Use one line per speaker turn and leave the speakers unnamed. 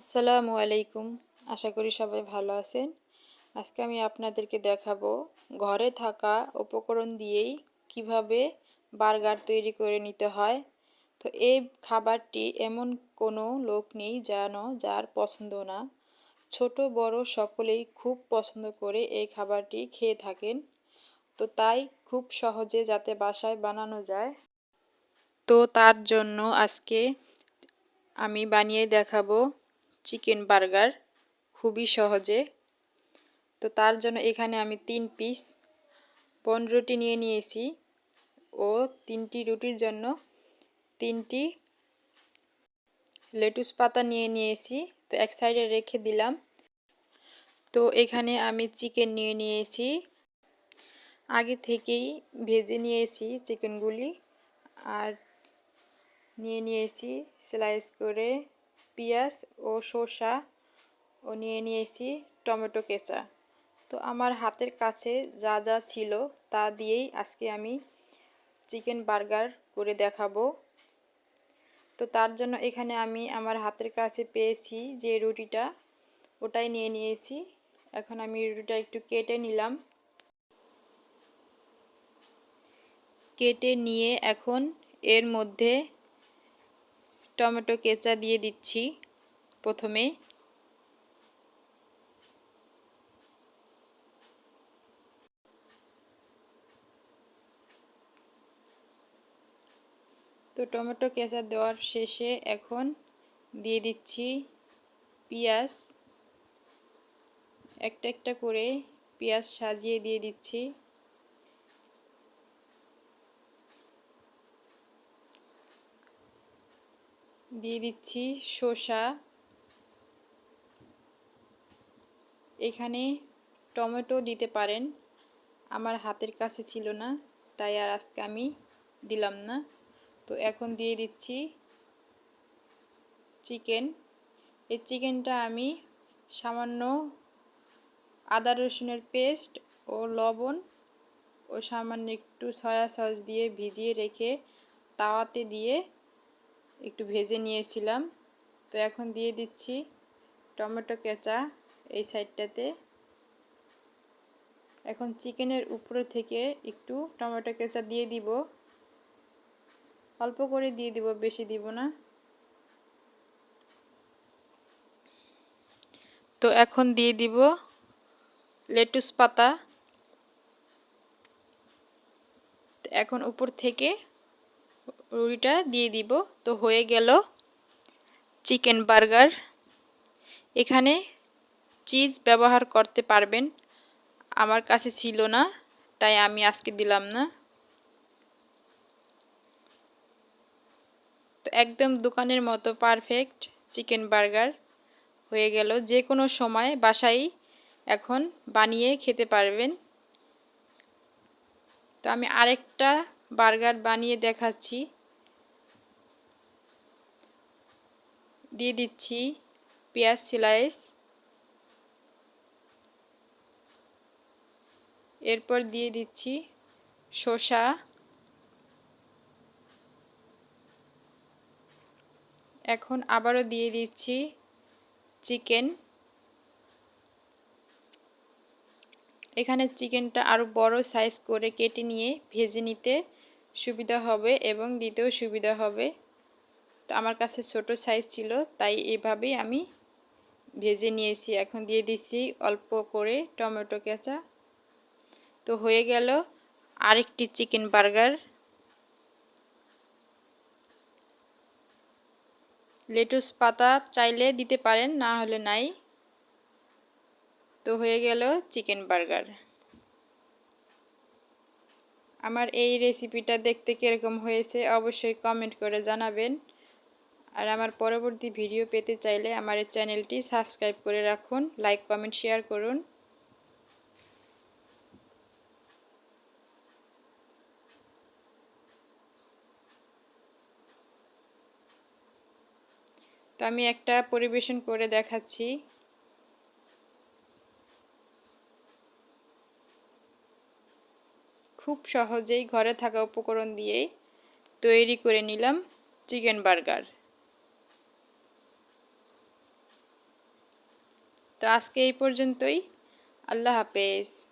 আসসালামু আলাইকুম। আশা করি সবাই ভালো আছেন। আজকে আমি আপনাদেরকে দেখাবো ঘরে থাকা উপকরণ দিয়েই কীভাবে বার্গার তৈরি করে নিতে হয়। তো এই খাবারটি এমন কোনো লোক নেই যেন যার পছন্দ না। ছোট, বড় সকলেই খুব পছন্দ করে এই খাবারটি খেয়ে থাকেন। তো তাই খুব সহজে যাতে বাসায় বানানো যায়। তো তার জন্য আজকে আমি বানিয়ে দেখাবো চিকেন বার্গার খুবই সহজে। তো তার জন্য এখানে আমি তিন পিস বন রুটি নিয়ে নিয়েছি ও তিনটি রুটির জন্য তিনটি লেটুস পাতা নিয়ে নিয়েছি। তো এক সাইডে রেখে দিলাম। তো এখানে আমি চিকেন নিয়ে নিয়েছি। আগে থেকেই ভেজে নিয়েছি চিকেনগুলি। আর নিয়ে নিয়েছি স্লাইস করে পেঁয়াজ ও শসা ও নিয়ে নিয়েছি টমেটো কেঁচা। তো আমার হাতের কাছে যা যা ছিল তা দিয়েই আজকে আমি চিকেন বার্গার করে দেখাবো। তো তার জন্য এখানে আমি আমার হাতের কাছে পেয়েছি যে রুটিটা, ওটাই নিয়ে নিয়েছি। এখন আমি রুটিটা একটু কেটে নিলাম। কেটে নিয়ে এখন এর মধ্যে টমেটো কেঁচা দিয়ে দিচ্ছি প্রথমে। তো টমেটো কেঁচা দেওয়ার শেষে এখন দিয়ে দিচ্ছি পেঁয়াজ। একটা একটা করে পেঁয়াজ সাজিয়ে দিয়ে দিচ্ছি। দিয়ে দিচ্ছি শসা। এখানে টমেটো দিতে পারেন। আমার হাতের কাছে ছিল না, তাই আর আজকে আমি দিলাম না। তো এখন দিয়ে দিচ্ছি চিকেন। এই চিকেনটা আমি সামান্য আদা রসুনের পেস্ট ও লবণ ও সামান্য একটু সয়া সস দিয়ে ভিজিয়ে রেখে তাওয়াতে দিয়ে একটু ভেজে নিয়েছিলাম। তো এখন দিয়ে দিচ্ছি টমেটো কেঁচা এই সাইডটাতে। এখন চিকেনের উপরে থেকে একটু টমেটো কেঁচা দিয়ে দিব। অল্প করে দিয়ে দিব, বেশি দিব না। তো এখন দিয়ে দিব লেটুস পাতা। এখন উপর থেকে রুটিটা দিয়ে দিব। তো হয়ে গেল চিকেন বার্গার। এখানে চিজ ব্যবহার করতে পারবেন। আমার কাছে ছিল না, তাই আমি আজকে দিলাম না। তো একদম দোকানের মতো পারফেক্ট চিকেন বার্গার হয়ে গেল। যে কোনো সময় বাসায় এখন বানিয়ে খেতে পারবেন। তো আমি আরেকটা বার্গার বানিয়ে দেখাচ্ছি। দিয়ে দিচ্ছি পেঁয়াজ স্লাইস। এরপর দিয়ে দিচ্ছি শসা। এখন আবারও দিয়ে দিচ্ছি চিকেন। এখানে চিকেনটা আরও বড় সাইজ করে কেটে নিয়ে ভেজে নিতে সুবিধা হবে এবং দিতেও সুবিধা হবে। তো আমার কাছে ছোট সাইজ ছিল, তাই এভাবেই আমি ভেজে নিয়েছি। এখন দিয়ে দিচ্ছি অল্প করে টমেটো কেঁচা। তো হয়ে গেল আরেকটি চিকেন বার্গার লেটুস পাতা চাইলে দিতে পারেন, না হলে নাই। তো হয়ে গেল চিকেন বার্গার আমার এই রেসিপিটা দেখতে কীরকম হয়েছে অবশ্যই কমেন্ট করে জানাবেন। আর আমার পরবর্তী ভিডিও পেতে চাইলে আমার এই চ্যানেলটি সাবস্ক্রাইব করে রাখুন লাইক কমেন্ট শেয়ার করুন। তো আমি একটা পরিবেশন করে দেখাচ্ছি। খুব সহজেই ঘরে থাকা উপকরণ দিয়েই তৈরি করে নিলাম চিকেন বার্গার। তো আজকে এই পর্যন্তই। আল্লাহ হাফেজ।